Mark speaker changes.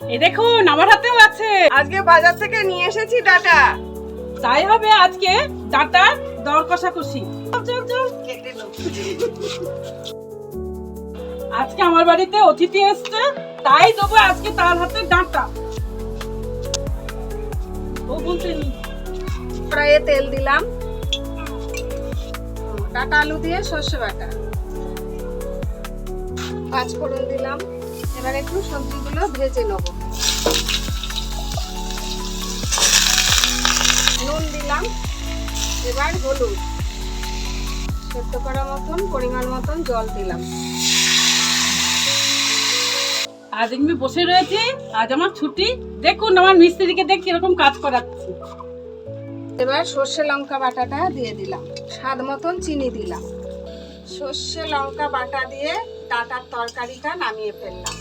Speaker 1: এই দেখুন আমার হাতেও আছে।
Speaker 2: আজকে বাজার থেকে নিয়ে এসেছি ডাটা।
Speaker 1: তাই হবে আজকে ডাটার দর কষাকষি। চল, চল। আজকে আমার বাড়িতে অতিথি এসছে তাই দেবো আজকে তার হাতে ডাঁটা। ও বলতেন
Speaker 2: কড়াইয়ে তেল দিলাম। ডাটা আলু দিয়ে সর্ষে বাটা। পাঁচ ফোড়ন দিলাম। এবার একটু সবজিগুলো ভেজে নেব। নুন দিলাম এবার হলুদ। সেদ্ধ করা মতন পরিমাণ মতন জল দিলাম।
Speaker 1: আজ আমি বসে রয়েছি আজ আমার ছুটি। দেখুন আমার মিস্ত্রিকে দেখ কীরকম কাজ করাচ্ছি।
Speaker 2: এবার সর্ষে লঙ্কা বাটাটা দিয়ে দিলাম। স্বাদ মতন চিনি দিলাম। সর্ষে লঙ্কা বাটা দিয়ে ডাটার তরকারিটা নামিয়ে ফেললাম।